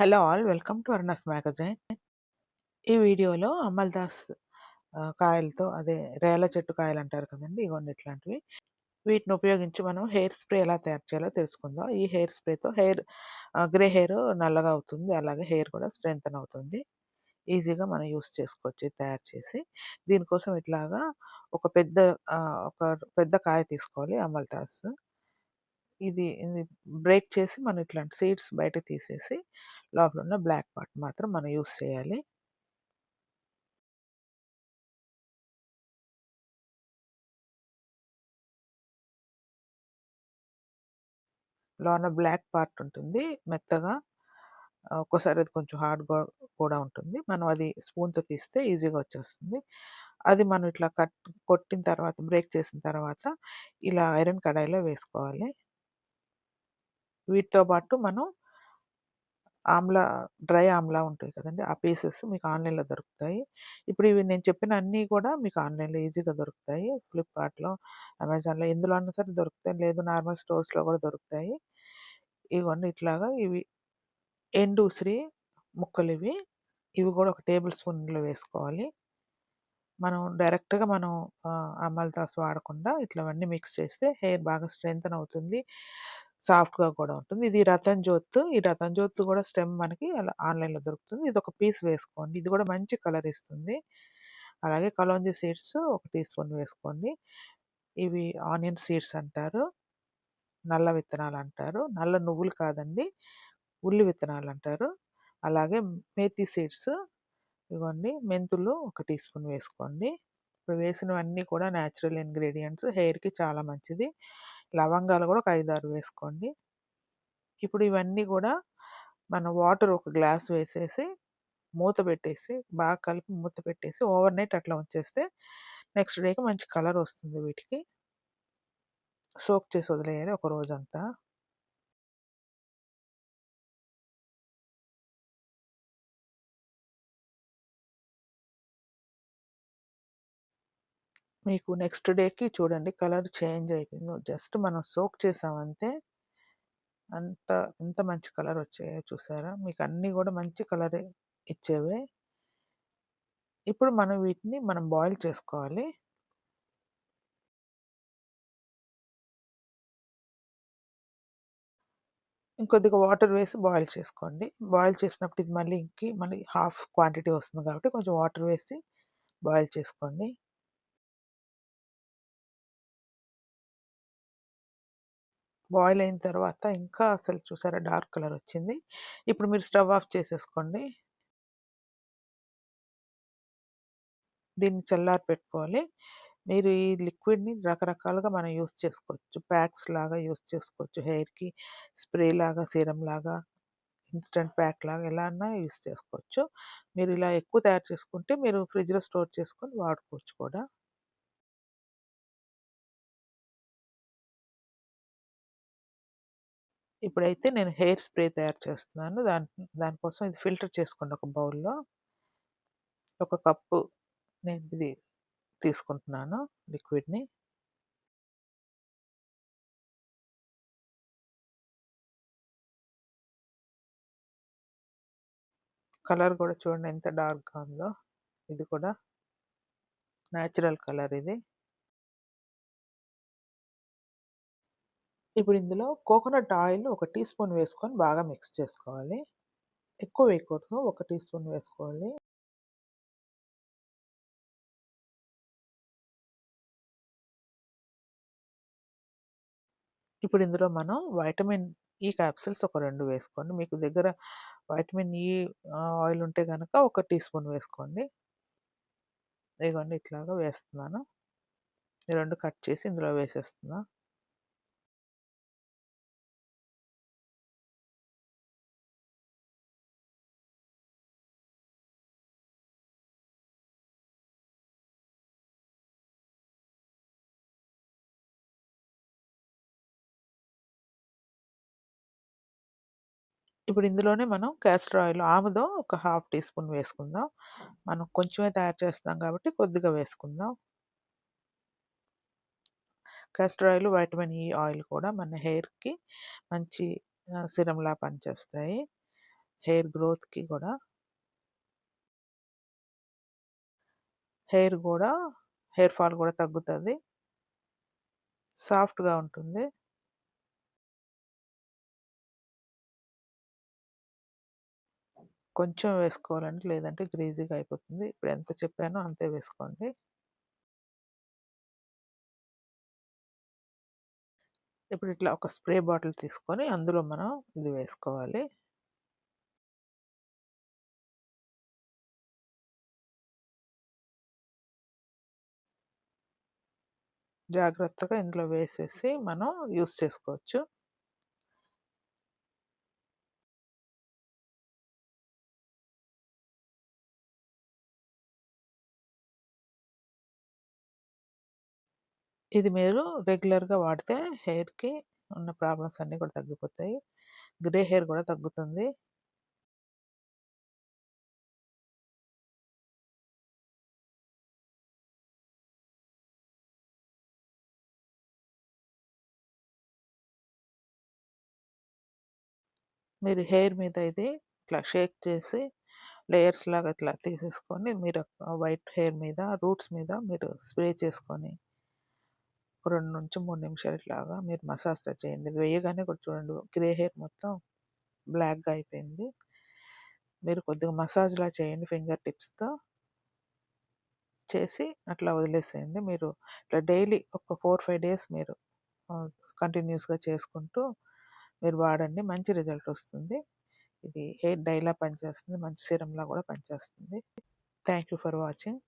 Hello all welcome to Aruna's magazine. ఈ వీడియోలో అమల్దాస్ కాయలతో అదే రేల చెట్టు కాయలు అంటారు కదండి ఇవన్నీ ఇట్లాంటివి. వీటిని ఉపయోగించి మనం హెయిర్ స్ప్రే ఎలా తయారు చేయాలో తెలుసుకుందాం. ఈ హెయిర్ స్ప్రేతో హెయిర్ గ్రే హెయిర్ నల్లగా అవుతుంది అలాగే హెయిర్ కూడా స్ట్రెంగ్తన్ అవుతుంది. ఈజీగా మనం యూస్ చేసుకోవచ్చు తయారు చేసి. దీనికోసం ఇట్లాగా ఒక పెద్ద ఒక పెద్ద కాయ తీసుకోవాలి అమల్దాస్. ఇది ఇది బ్రేక్ చేసి మనం ఇట్లాంటి సీడ్స్ బయట తీసేసి లోపల ఉన్న బ్లాక్ పార్ట్ మాత్రం మనం యూస్ చేయాలి. లోన బ్లాక్ పార్ట్ ఉంటుంది మెత్తగా. ఒక్కోసారి అది కొంచెం హార్డ్ కూడా ఉంటుంది. మనం అది స్పూన్తో తీస్తే ఈజీగా వచ్చేస్తుంది. అది మనం ఇట్లా కట్ కొట్టిన తర్వాత బ్రేక్ చేసిన తర్వాత ఇలా ఐరన్ కడాయిలో వేసుకోవాలి. వీటితో పాటు మనం ఆమ్లా డ్రై ఆమ్లా ఉంటాయి కదండి. ఆ పీసెస్ మీకు ఆన్లైన్లో దొరుకుతాయి. ఇప్పుడు ఇవి నేను చెప్పిన అన్నీ కూడా మీకు ఆన్లైన్లో ఈజీగా దొరుకుతాయి. ఫ్లిప్కార్ట్లో అమెజాన్లో ఎందులో అన్నా సరే దొరుకుతాయి. లేదు నార్మల్ స్టోర్స్లో కూడా దొరుకుతాయి. ఇవన్నీ ఇట్లాగా ఇవి ఎండు ఉసిరి ముక్కలు ఇవి ఇవి కూడా ఒక టేబుల్ స్పూన్లో వేసుకోవాలి. మనం డైరెక్ట్గా మనం అమల్తాస్ వాడకుండా ఇట్లవన్నీ మిక్స్ చేస్తే హెయిర్ బాగా స్ట్రెంగ్త్ అవుతుంది. సాఫ్ట్గా కూడా ఉంటుంది. ఇది రతన్ జోత్ ఈ రతన్ జోత్ కూడా స్టెమ్ మనకి అలా ఆన్లైన్లో దొరుకుతుంది. ఇది ఒక పీస్ వేసుకోండి. ఇది కూడా మంచి కలర్ ఇస్తుంది. అలాగే కలోంజీ సీడ్స్ ఒక టీ స్పూన్ వేసుకోండి. ఇవి ఆనియన్ సీడ్స్ అంటారు. నల్ల విత్తనాలు అంటారు. నల్ల నువ్వులు కాదండి. ఉల్లి విత్తనాలు అంటారు. అలాగే మేతి సీడ్స్ ఇవ్వండి. మెంతులు ఒక టీ స్పూన్ వేసుకోండి. ఇప్పుడు వేసినవన్నీ కూడా న్యాచురల్ ఇంగ్రీడియంట్స్. హెయిర్కి చాలా మంచిది. లవంగాలు కూడా ఒక ఐదారు వేసుకోండి. ఇప్పుడు ఇవన్నీ కూడా మన వాటర్ ఒక గ్లాస్ వేసేసి మూత పెట్టేసి బాగా కలిపి మూత పెట్టేసి ఓవర్ నైట్ అట్లా ఉంచేస్తే నెక్స్ట్ డేకి మంచి కలర్ వస్తుంది వీటికి. సోక్ చేసి వదిలేయాలి ఒక రోజంతా. మీకు నెక్స్ట్ డేకి చూడండి కలర్ చేంజ్ అయిపోయిందో. జస్ట్ మనం సోక్ చేసామంతే అంత ఎంత మంచి కలర్ వచ్చాయో చూసారా? మీకు అన్నీ కూడా మంచి కలర్ ఇచ్చేవే. ఇప్పుడు మనం వీటిని మనం బాయిల్ చేసుకోవాలి. ఇంకొద్దిగా వాటర్ వేసి బాయిల్ చేసుకోండి. బాయిల్ చేసినప్పుడు ఇది మళ్ళీ ఇంకి మళ్ళీ హాఫ్ క్వాంటిటీ వస్తుంది కాబట్టి కొంచెం వాటర్ వేసి బాయిల్ చేసుకోండి. బాయిల్ అయిన తర్వాత ఇంకా అసలు చూసారా డార్క్ కలర్ వచ్చింది. ఇప్పుడు మీరు స్టవ్ ఆఫ్ చేసేసుకోండి. దీన్ని చల్లారి పెట్టుకోవాలి. మీరు ఈ లిక్విడ్ని రకరకాలుగా మనం యూస్ చేసుకోవచ్చు. ప్యాక్స్ లాగా యూస్ చేసుకోవచ్చు. హెయిర్కి స్ప్రే లాగా సీరం లాగా ఇన్స్టెంట్ ప్యాక్ లాగా ఎలా అన్నా యూస్ చేసుకోవచ్చు. మీరు ఇలా ఎక్కువ తయారు చేసుకుంటే మీరు ఫ్రిడ్జ్లో స్టోర్ చేసుకొని వాడుకోవచ్చు కూడా. ఇప్పుడైతే నేను హెయిర్ స్ప్రే తయారు చేస్తున్నాను. దాని దానికోసం ఇది ఫిల్టర్ చేసుకోండి ఒక బౌల్లో. ఒక కప్పు నేను ఇది తీసుకుంటున్నాను లిక్విడ్ని. కలర్ కూడా చూడండి ఎంత డార్క్గా ఉందో. ఇది కూడా న్యాచురల్ కలర్ ఇది. ఇప్పుడు ఇందులో కోకోనట్ ఆయిల్ ఒక టీ స్పూన్ వేసుకొని బాగా మిక్స్ చేసుకోవాలి. ఎక్కువ వేయకూడదు. ఒక టీ స్పూన్ వేసుకోవాలి. ఇప్పుడు ఇందులో మనం వైటమిన్ ఈ క్యాప్సిల్స్ ఒక రెండు వేసుకోండి. మీకు దగ్గర వైటమిన్ ఈ ఆయిల్ ఉంటే కనుక ఒక టీ స్పూన్ వేసుకోండి. ఇదిగోండి ఇట్లాగా వేస్తున్నాను. ఈ రెండు కట్ చేసి ఇందులో వేసేస్తున్నా. ఇప్పుడు ఇందులోనే మనం క్యాస్టర్ ఆయిల్ ఆముదం ఒక హాఫ్ టీ స్పూన్ వేసుకుందాం. మనం కొంచెమే తయారు చేస్తాం కాబట్టి కొద్దిగా వేసుకుందాం. Castor oil vitamin E oil కూడా మన హెయిర్కి మంచి సిరంలా పనిచేస్తాయి. హెయిర్ గ్రోత్‌కి కూడా. హెయిర్ కూడా హెయిర్ ఫాల్ కూడా తగ్గుతుంది. సాఫ్ట్‌గా ఉంటుంది. కొంచెం వేసుకోవాలండి. లేదంటే గ్రీజీగా అయిపోతుంది. ఇప్పుడు ఎంత చెప్పానో అంతే వేసుకోండి. ఇప్పుడు ఇట్లా ఒక స్ప్రే బాటిల్ తీసుకొని అందులో మనం ఇది వేసుకోవాలి. జాగ్రత్తగా ఇందులో వేసేసి మనం యూస్ చేసుకోవచ్చు. ఇది మీరు రెగ్యులర్‌గా వాడితే హెయిర్‌కి ఉన్న ప్రాబ్లమ్స్ అన్నీ కూడా తగ్గిపోతాయి. గ్రే హెయిర్ కూడా తగ్గుతుంది. మీరు హెయిర్ మీద ఇది ఇట్లా షేక్ చేసి లేయర్స్ లాగా ఇట్లా తీసేసుకొని మీరు వైట్ హెయిర్ మీద రూట్స్ మీద మీరు స్ప్రే చేసుకొని ఒక 2-3 నిమిషాలు ఇట్లాగా మీరు మసాజ్ చేయండి. ఇది వేయగానే కూడా చూడండి గ్రే హెయిర్ మొత్తం బ్లాక్‌గా అయిపోయింది. మీరు కొద్దిగా మసాజ్‌లా చేయండి ఫింగర్ టిప్స్‌తో. చేసి అట్లా వదిలేసేయండి. మీరు ఇట్లా డైలీ ఒక 4, 5 డేస్ మీరు కంటిన్యూస్గా చేసుకుంటూ మీరు వాడండి. మంచి రిజల్ట్ వస్తుంది. ఇది హెయిర్ డైలా పనిచేస్తుంది. మంచి సీరమ్‌లా కూడా పనిచేస్తుంది. Thank you for watching.